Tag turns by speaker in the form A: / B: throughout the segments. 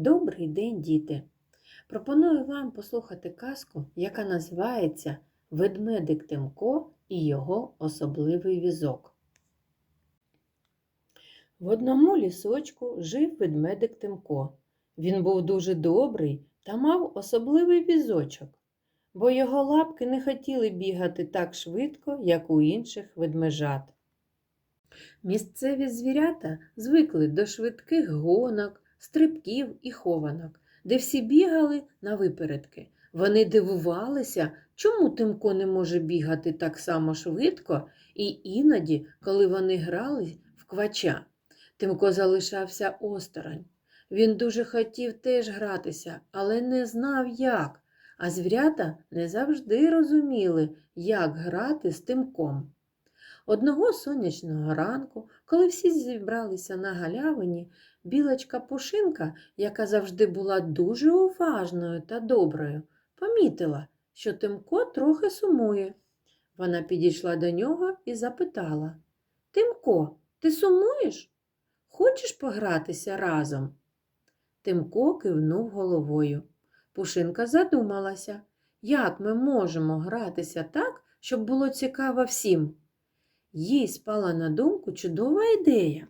A: Добрий день, діти! Пропоную вам послухати казку, яка називається Ведмедик Тимко і його особливий візок. В одному лісочку жив ведмедик Тимко. Він був дуже добрий та мав особливий візочок, бо його лапки не хотіли бігати так швидко, як у інших ведмежат. Місцеві звірята звикли до швидких гонок, стрибків і хованок, де всі бігали на випередки. Вони дивувалися, чому Тимко не може бігати так само швидко, і іноді, коли вони грали в квача, Тимко залишався осторонь. Він дуже хотів теж гратися, але не знав як, а звірята не завжди розуміли, як грати з Тимком. Одного сонячного ранку, коли всі зібралися на галявині, білочка Пушинка, яка завжди була дуже уважною та доброю, помітила, що Тимко трохи сумує. Вона підійшла до нього і запитала Тимко, ти сумуєш? Хочеш погратися разом? Тимко кивнув головою. Пушинка задумалася, як ми можемо гратися так, щоб було цікаво всім. Їй спала на думку чудова ідея.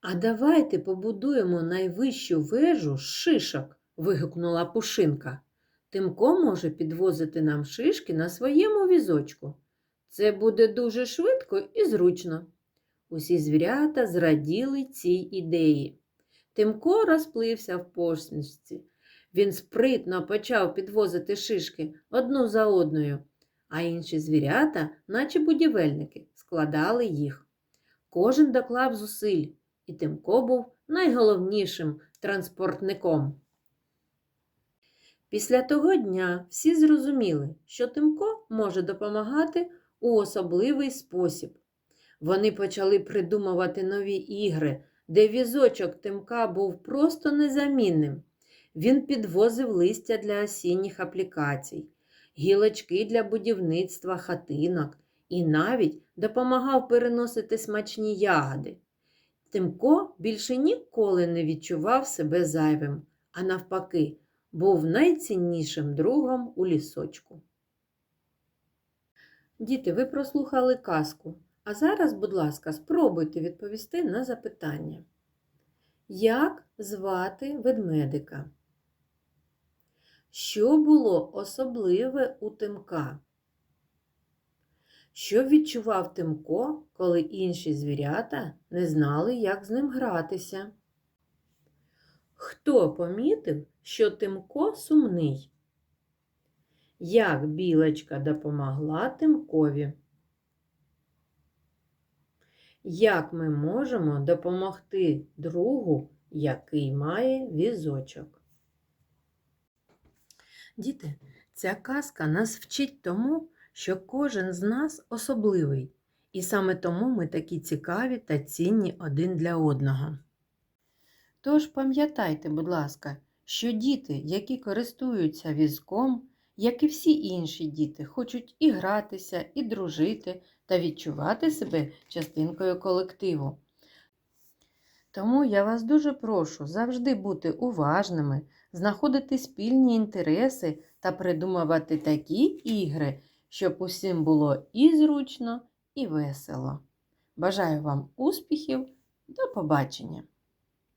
A: А давайте побудуємо найвищу вежу з шишок, вигукнула Пушинка. Тимко може підвозити нам шишки на своєму візочку. Це буде дуже швидко і зручно. Усі звірята зраділи цій ідеї. Тимко розплився в посмішці. Він спритно почав підвозити шишки одну за одною, а інші звірята, наче будівельники, складали їх. Кожен доклав зусиль, і Тимко був найголовнішим транспортником. Після того дня всі зрозуміли, що Тимко може допомагати у особливий спосіб. Вони почали придумувати нові ігри, де візочок Тимка був просто незамінним. Він підвозив листя для осінніх аплікацій, гілочки для будівництва хатинок і навіть допомагав переносити смачні ягоди. Тимко більше ніколи не відчував себе зайвим, а навпаки, був найціннішим другом у лісочку. Діти, ви прослухали казку. А зараз, будь ласка, спробуйте відповісти на запитання. Як звати ведмедика? Що було особливе у Тимка? Що відчував Тимко, коли інші звірята не знали, як з ним гратися? Хто помітив, що Тимко сумний? Як білочка допомогла Тимкові? Як ми можемо допомогти другу, який має візочок? Діти, ця казка нас вчить тому, що кожен з нас особливий, і саме тому ми такі цікаві та цінні один для одного. Тож пам'ятайте, будь ласка, що діти, які користуються візком, як і всі інші діти, хочуть і гратися, і дружити та відчувати себе частинкою колективу. Тому я вас дуже прошу завжди бути уважними, знаходити спільні інтереси та придумувати такі ігри, щоб усім було і зручно, і весело. Бажаю вам успіхів! До побачення!